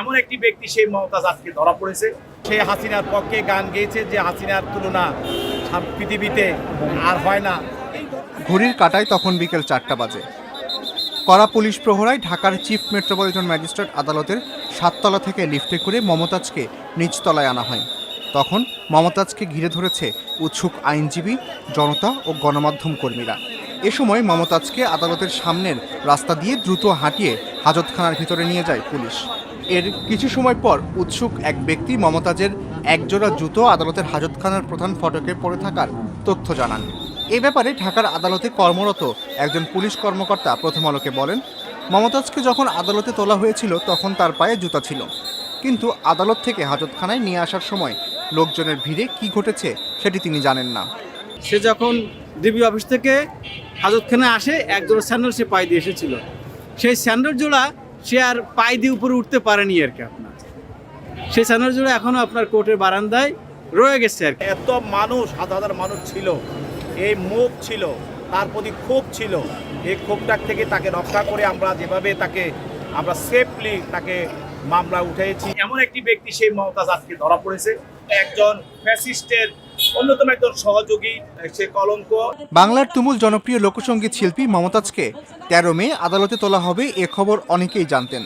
এমন একটি ব্যক্তি সেই মমতাজ আজকে ধরা পড়েছে। সে হাসিনার পক্ষে গান গেয়েছে যে হাসিনার তুলনা পৃথিবীতে আর হয় না। ঘড়ির কাটায় তখন বিকেল চারটা বাজে। কড়া পুলিশ প্রহরায় ঢাকার চিফ মেট্রোপলিটন ম্যাজিস্ট্রেট আদালতের সাততলা থেকে লিফটে করে মমতাজকে নিচতলায় আনা হয়। তখন মমতাজকে ঘিরে ধরেছে উৎসুক আইনজীবী, জনতা ও গণমাধ্যম কর্মীরা। এ সময় মমতাজকে আদালতের সামনের রাস্তা দিয়ে দ্রুত হাঁটিয়ে হাজতখানার ভিতরে নিয়ে যায় পুলিশ। এর কিছু সময় পর উৎসুক এক ব্যক্তি মমতাজের একজোড়া জুতো আদালতের হাজতখানার প্রধান ফটকে পড়ে থাকার তথ্য জানান। এ ব্যাপারে ঢাকার আদালতে কর্মরত একজন পুলিশ কর্মকর্তা প্রথম আলোকে বলেন, মমতাজকে যখন আদালতে তোলা হয়েছিল তখন তার পায়ে জুতা ছিল। কিন্তু আদালত থেকে হাজতখানায় নিয়ে আসার সময় লোকজনের ভিড়ে কি ঘটেছে সেটি তিনি জানেন না। সে যখন ডিবি অফিস থেকে হাজতখানে আসে, একজোড়া স্যান্ডেল সে পায়ে দিয়ে এসেছিল। সেই স্যান্ডেল জোড়া সে আর পায়ে দিয়ে উপরে উঠতে পারেনি আর কি আপনার। সে স্যান্ডেল জোড়া এখনও আপনার কোর্টের বারান্দায় রয়ে গেছে আর এত মানুষ, হাজার হাজার মানুষ ছিল। এই মুখ ছিল, তার প্রতি ক্ষোভ ছিল। এই ক্ষোভটার থেকে তাকে রক্ষা করে আমরা যেভাবে তাকে, আমরা সেফলি তাকে মামলা উঠেছি। এমন একটি ব্যক্তি সেই মমতাজ আজকে ধরা পড়েছে। একজন ফ্যাসিস্টের অন্যতম একজন সহযোগী, সে কলঙ্ক। বাংলার তুমুল জনপ্রিয় লোকসঙ্গীত শিল্পী মমতাজকে তেরো মে আদালতে তোলা হবে এ খবর অনেকেই জানতেন।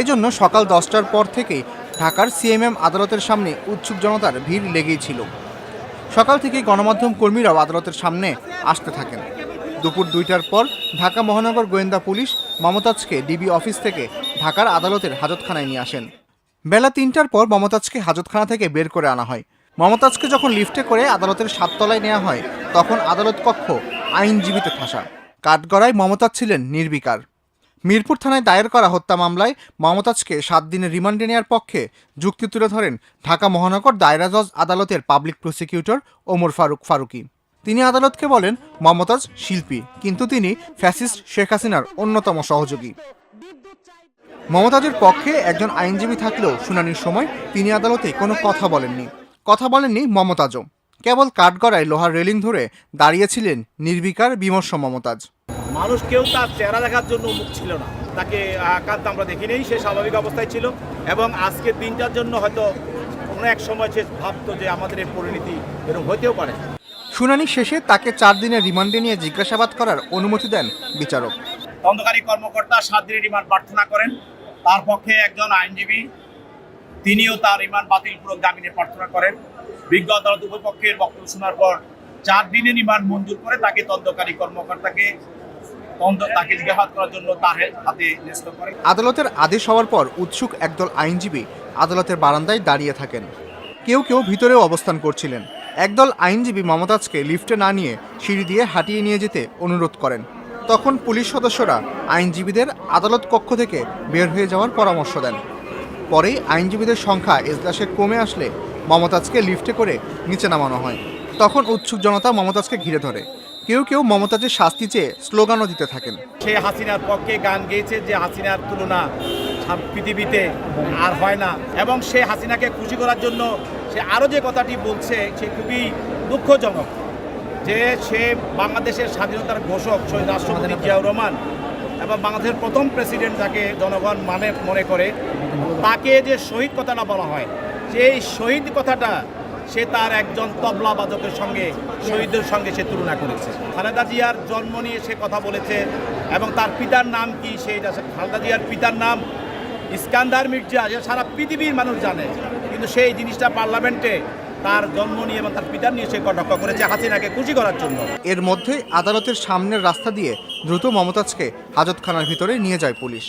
এজন্য সকাল দশটার পর থেকেই ঢাকার সিএমএম আদালতের সামনে উৎসুক জনতার ভিড় লেগেই ছিল। সকাল থেকে গণমাধ্যম কর্মীরাও আদালতের সামনে আসতে থাকেন। দুপুর দুইটার পর ঢাকা মহানগর গোয়েন্দা পুলিশ মমতাজকে ডিবি অফিস থেকে ঢাকার আদালতের হাজতখানায় নিয়ে আসেন। বেলা তিনটার পর মমতাজকে হাজতখানা থেকে বের করে আনা হয়। মমতাজকে যখন লিফটে করে আদালতের সাততলায় নেওয়া হয়, তখন আদালত কক্ষ আইনজীবীতে ঠাসা। কাঠগড়ায় মমতাজ ছিলেন নির্বিকার। মিরপুর থানায় দায়ের করা হত্যা মামলায় মমতাজকে সাত দিনের রিমান্ডে নেওয়ার পক্ষে যুক্তি তুলে ধরেন ঢাকা মহানগর দায়রা জজ আদালতের পাবলিক প্রসিকিউটর ওমর ফারুক ফারুকি। তিনি আদালতকে বলেন, মমতাজ শিল্পী, কিন্তু তিনি ফ্যাসিস্ট শেখ হাসিনার অন্যতম সহযোগী। মমতাজের পক্ষে একজন আইনজীবী থাকলেও শুনানির সময় তিনি আদালতে কোনো কথা বলেননি। কথা বলেননি মমতাজও। কেবল কাঠগড়ায় লোহার রেলিং ধরে দাঁড়িয়েছিলেন নির্বিকার বিমর্ষ মমতাজ। মানুষ কেউ তার চেহারা দেখার জন্য মুখ ছিল না। তাকে আকান্ত আমরা দেখি নেই সে স্বাভাবিক অবস্থায় ছিল এবং আজকে দিনটার জন্য হয়তো কোনো এক সময় সে ভাবতো যে আমাদের এই পরিণতি এরকম হতেও পারে। শুনানি শেষে তাকে চার দিনের রিমান্ডে নিয়ে জিজ্ঞাসাবাদ করার অনুমতি দেন বিচারক। তদন্তকারী কর্মকর্তা সাত দিনের রিমান্ড প্রার্থনা করেন। তার পক্ষে একজন আইনজীবী তিনিও তার রিমান্ড বাতিলপূর্বক জামিনের প্রার্থনা করেন। বিজ্ঞ আদালত উভয় পক্ষের বক্তব্য শোনার পর চার দিনের রিমান্ড মঞ্জুর করে তাকে তদন্তকারী কর্মকর্তাকে তাকে আদালতের আদেশ হওয়ার পর উৎসুক একদল আইনজীবী আদালতের বারান্দায় দাঁড়িয়ে থাকেন। কেউ কেউ ভিতরেও অবস্থান করছিলেন। একদল আইনজীবী মমতাজকে লিফটে না নিয়ে সিঁড়ি দিয়ে হাঁটিয়ে নিয়ে যেতে অনুরোধ করেন। তখন পুলিশ সদস্যরা আইনজীবীদের আদালত কক্ষ থেকে বের হয়ে যাওয়ার পরামর্শ দেন। পরেই আইনজীবীদের সংখ্যা এজলাসে কমে আসলে মমতাজকে লিফটে করে নিচে নামানো হয়। তখন উৎসুক জনতা মমতাজকে ঘিরে ধরে। কেউ কেউ মমতাজের শাস্তি চেয়ে স্লোগানও দিতে থাকেন। সে হাসিনার পক্ষে গান গেয়েছে যে হাসিনার তুলনা পৃথিবীতে আর হয় না। এবং সে হাসিনাকে খুশি করার জন্য সে আরও যে কথাটি বলছে সে খুবই দুঃখজনক। যে সে বাংলাদেশের স্বাধীনতার ঘোষক শহীদ রাষ্ট্রপতি জিয়াউর রহমান এবং বাংলাদেশের প্রথম প্রেসিডেন্ট যাকে জনগণ মানে মনে করে, তাকে যে শহীদ কথাটা বলা হয়, সেই শহীদ কথাটা সে তার একজন তবলা বাদকের সঙ্গে শহীদের সঙ্গে সে তুলনা করেছে। খালেদা জিয়ার জন্ম নিয়ে সে কথা বলেছে এবং তার পিতার নাম কি সেই খালেদা জিয়ার পিতার নাম ইস্কান্দার মির্জা, যে সারা পৃথিবীর মানুষ জানে। কিন্তু সেই জিনিসটা পার্লামেন্টে তার জন্ম নিয়ে এবং তার পিতার নিয়ে সে কটাক্ষ করেছে হাসিনাকে খুশি করার জন্য। এর মধ্যেই আদালতের সামনের রাস্তা দিয়ে দ্রুত মমতাজকে হাজতখানার ভিতরে নিয়ে যায় পুলিশ।